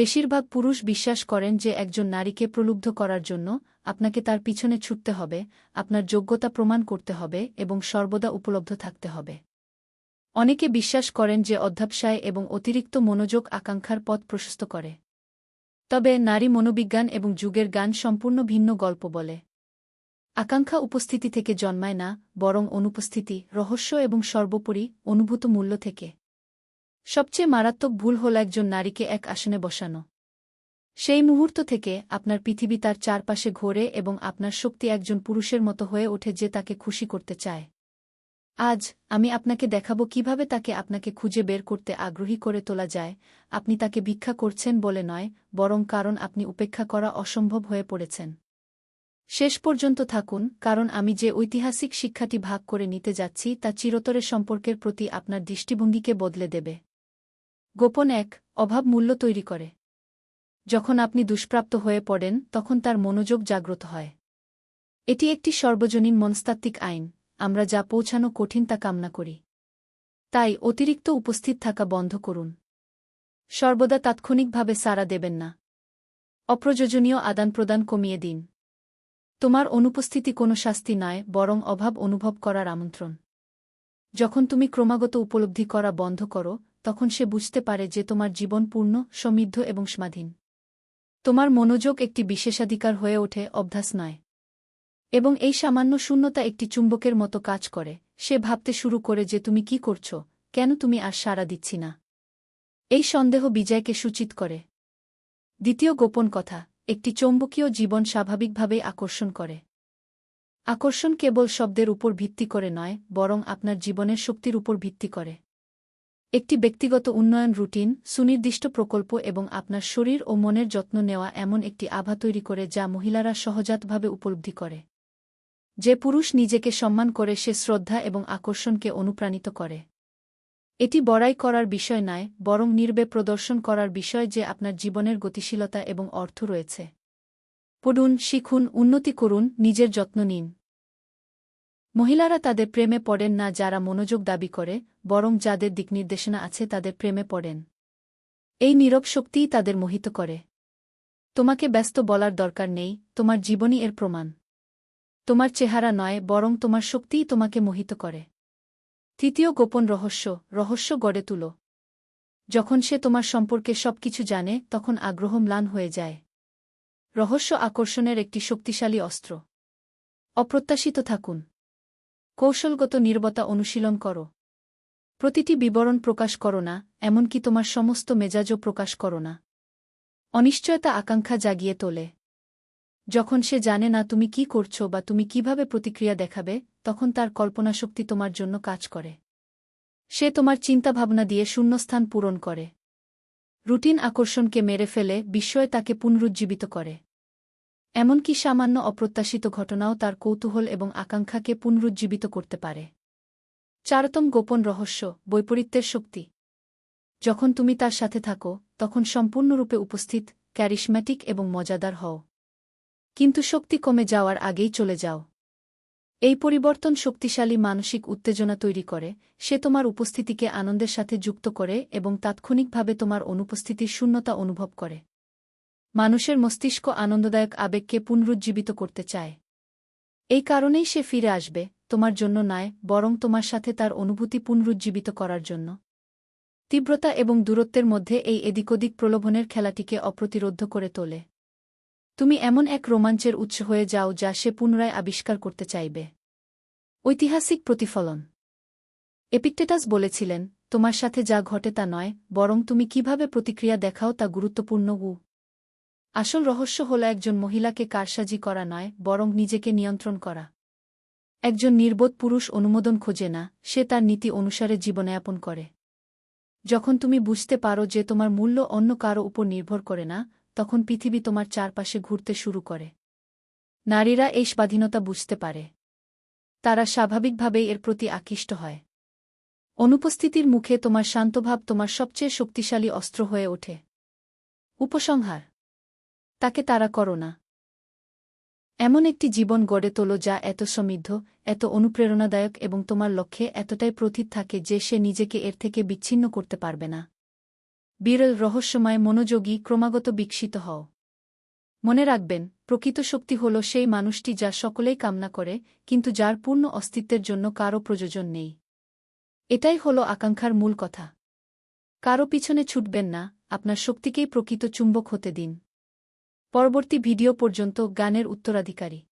বেশিরভাগ পুরুষ বিশ্বাস করেন যে একজন নারীকে প্রলুব্ধ করার জন্য আপনাকে তার পিছনে ছুটতে হবে, আপনার যোগ্যতা প্রমাণ করতে হবে এবং সর্বদা উপলব্ধ থাকতে হবে। অনেকে বিশ্বাস করেন যে অধ্যাবসায় এবং অতিরিক্ত মনোযোগ আকাঙ্ক্ষার পথ প্রশস্ত করে। তবে নারী মনোবিজ্ঞান এবং যুগের গান সম্পূর্ণ ভিন্ন গল্প বলে। আকাঙ্ক্ষা উপস্থিতি থেকে জন্মায় না, বরং অনুপস্থিতি, রহস্য এবং সর্বোপরি অনুভূত মূল্য থেকে। সবচেয়ে মারাত্মক ভুল হল একজন নারীকে এক আসনে বসানো। সেই মুহূর্ত থেকে আপনার পৃথিবী তার চারপাশে ঘোরে এবং আপনার শক্তি একজন পুরুষের মতো হয়ে ওঠে যে তাকে খুশি করতে চায়। আজ আমি আপনাকে দেখাবো কীভাবে তাকে আপনাকে খুঁজে বের করতে আগ্রহী করে তোলা যায়। আপনি তাকে ভিক্ষা করছেন বলে নয়, বরং কারণ আপনি উপেক্ষা করা অসম্ভব হয়ে পড়েছেন। শেষ পর্যন্ত থাকুন, কারণ আমি যে ঐতিহাসিক শিক্ষাটি ভাগ করে নিতে যাচ্ছি তা চিরতরের সম্পর্কের প্রতি আপনার দৃষ্টিভঙ্গিকে বদলে দেবে। গোপন এক অভাব মূল্য তৈরি করে। যখন আপনি দুষ্প্রাপ্ত হয়ে পড়েন, তখন তার মনোযোগ জাগ্রত হয়। এটি একটি সর্বজনীন মনস্তাত্ত্বিক আইন, আমরা যা পৌঁছানো কঠিন তা কামনা করি। তাই অতিরিক্ত উপস্থিত থাকা বন্ধ করুন। সর্বদা তাৎক্ষণিকভাবে সাড়া দেবেন না। অপ্রয়োজনীয় আদান প্রদান কমিয়ে দিন। তোমার অনুপস্থিতি কোনো শাস্তি নয়, বরং অভাব অনুভব করার আমন্ত্রণ। যখন তুমি ক্রমাগত উপলব্ধি করা বন্ধ করো তখন সে বুঝতে পারে যে তোমার জীবন পূর্ণ, সমৃদ্ধ এবং স্বাধীন। তোমার মনোযোগ একটি বিশেষাধিকার হয়ে ওঠে, অভ্যাস নয়। এবং এই সামান্য শূন্যতা একটি চুম্বকের মতো কাজ করে। সে ভাবতে শুরু করে যে তুমি কি করছ, কেন তুমি আর সাড়া দিচ্ছি না। এই সন্দেহ বিজয়কে সূচিত করে। দ্বিতীয় গোপন কথা, একটি চৌম্বকীয় জীবন স্বাভাবিকভাবেই আকর্ষণ করে। আকর্ষণ কেবল শব্দের উপর ভিত্তি করে নয়, বরং আপনার জীবনের শক্তির উপর ভিত্তি করে। একটি ব্যক্তিগত উন্নয়ন রুটিন, সুনির্দিষ্ট প্রকল্প এবং আপনার শরীর ও মনের যত্ন নেওয়া এমন একটি আভা তৈরি করে যা মহিলারা সহজাতভাবে উপলব্ধি করে। যে পুরুষ নিজেকে সম্মান করে সে শ্রদ্ধা এবং আকর্ষণকে অনুপ্রাণিত করে। এটি বড়াই করার বিষয় নয়, বরং নির্বে প্রদর্শন করার বিষয় যে আপনার জীবনের গতিশীলতা এবং অর্থ রয়েছে। পড়ুন, শিখুন, উন্নতি করুন, নিজের যত্ন নিন। মহিলারা তাদের প্রেমে পড়েন না যারা মনোযোগ দাবি করে, বরং যাদের দিকনির্দেশনা আছে তাদের প্রেমে পড়েন। এই নীরব শক্তিই তাদের মোহিত করে। তোমাকে ব্যস্ত বলার দরকার নেই, তোমার জীবনই এর প্রমাণ। তোমার চেহারা নয়, বরং তোমার শক্তিই তোমাকে মোহিত করে। তৃতীয় গোপন রহস্য রহস্য গড়ে তুল। যখন সে তোমার সম্পর্কে সবকিছু জানে, তখন আগ্রহ ম্লান হয়ে যায়। রহস্য আকর্ষণের একটি শক্তিশালী অস্ত্র। অপ্রত্যাশিত থাকুন। কৌশলগত নির্বতা অনুশীলন করো। প্রতিটি বিবরণ প্রকাশ করো না, এমনকি তোমার সমস্ত মেজাজও প্রকাশ করো না। অনিশ্চয়তা আকাঙ্ক্ষা জাগিয়ে তোলে। যখন সে জানে না তুমি কি করছ বা তুমি কীভাবে প্রতিক্রিয়া দেখাবে, তখন তার কল্পনাশক্তি তোমার জন্য কাজ করে। সে তোমার চিন্তাভাবনা দিয়ে শূন্যস্থান পূরণ করে। রুটিন আকর্ষণকে মেরে ফেলে বিস্ময়ে তাকে পুনরুজ্জীবিত করে। এমনকি সামান্য অপ্রত্যাশিত ঘটনাও তার কৌতূহল এবং আকাঙ্ক্ষাকে পুনরুজ্জীবিত করতে পারে। চারতম গোপন রহস্য, বৈপরীত্যের শক্তি। যখন তুমি তার সাথে থাকো, তখন সম্পূর্ণরূপে উপস্থিত, ক্যারিশম্যাটিক এবং মজাদার হও। কিন্তু শক্তি কমে যাওয়ার আগেই চলে যাও। এই পরিবর্তন শক্তিশালী মানসিক উত্তেজনা তৈরি করে, সে তোমার উপস্থিতিকে আনন্দের সাথে যুক্ত করে এবং তাৎক্ষণিকভাবে তোমার অনুপস্থিতির শূন্যতা অনুভব করে। মানুষের মস্তিষ্ক আনন্দদায়ক আবেগকে পুনরুজ্জীবিত করতে চায়। এই কারণেই সে ফিরে আসবে, তোমার জন্য নয়, বরং তোমার সাথে তার অনুভূতি পুনরুজ্জীবিত করার জন্য। তীব্রতা এবং দূরত্বের মধ্যে এই এদিকোদিক প্রলোভনের খেলাটিকে অপ্রতিরোধ করে তোলে। তুমি এমন এক রোমাঞ্চের উৎস হয়ে যাও যা সে পুনরায় আবিষ্কার করতে চাইবে। ঐতিহাসিক প্রতিফলন। এপিকটেটাস বলেছিলেন, তোমার সাথে যা ঘটে তা নয়, বরং তুমি কীভাবে প্রতিক্রিয়া দেখাও তা গুরুত্বপূর্ণ উ আসল রহস্য হল একজন মহিলাকে কারসাজি করা নয়, বরং নিজেকে নিয়ন্ত্রণ করা। একজন নির্বোধ পুরুষ অনুমোদন খোঁজে না, সে তার নীতি অনুসারে জীবনযাপন করে। যখন তুমি বুঝতে পারো যে তোমার মূল্য অন্য কারও উপর নির্ভর করে না, তখন পৃথিবী তোমার চারপাশে ঘুরতে শুরু করে। নারীরা এই স্বাধীনতা বুঝতে পারে। তারা স্বাভাবিকভাবেই এর প্রতি আকৃষ্ট হয়। অনুপস্থিতির মুখে তোমার শান্তভাব তোমার সবচেয়ে শক্তিশালী অস্ত্র হয়ে ওঠে। উপসংহার তাকে তারা করো না। এমন একটি জীবন গড়ে তোলো যা এত সমৃদ্ধ, এত অনুপ্রেরণাদায়ক এবং তোমার লক্ষ্যে এতটাই প্রথিত থাকে যে সে নিজেকে এর থেকে বিচ্ছিন্ন করতে পারবে না। বিরল রহস্যময় মনোযোগী ক্রমাগত বিকশিত হও। মনে রাখবেন, প্রকৃত শক্তি হল সেই মানুষটি যা সকলেই কামনা করে, কিন্তু যার পূর্ণ অস্তিত্বের জন্য কারও প্রয়োজন নেই। এটাই হল আকাঙ্ক্ষার মূল কথা। কারও পিছনে ছুটবেন না, আপনার শক্তিকেই প্রকৃত চুম্বক হতে দিন। পরবর্তী ভিডিও পর্যন্ত গানের উত্তরাধিকারী।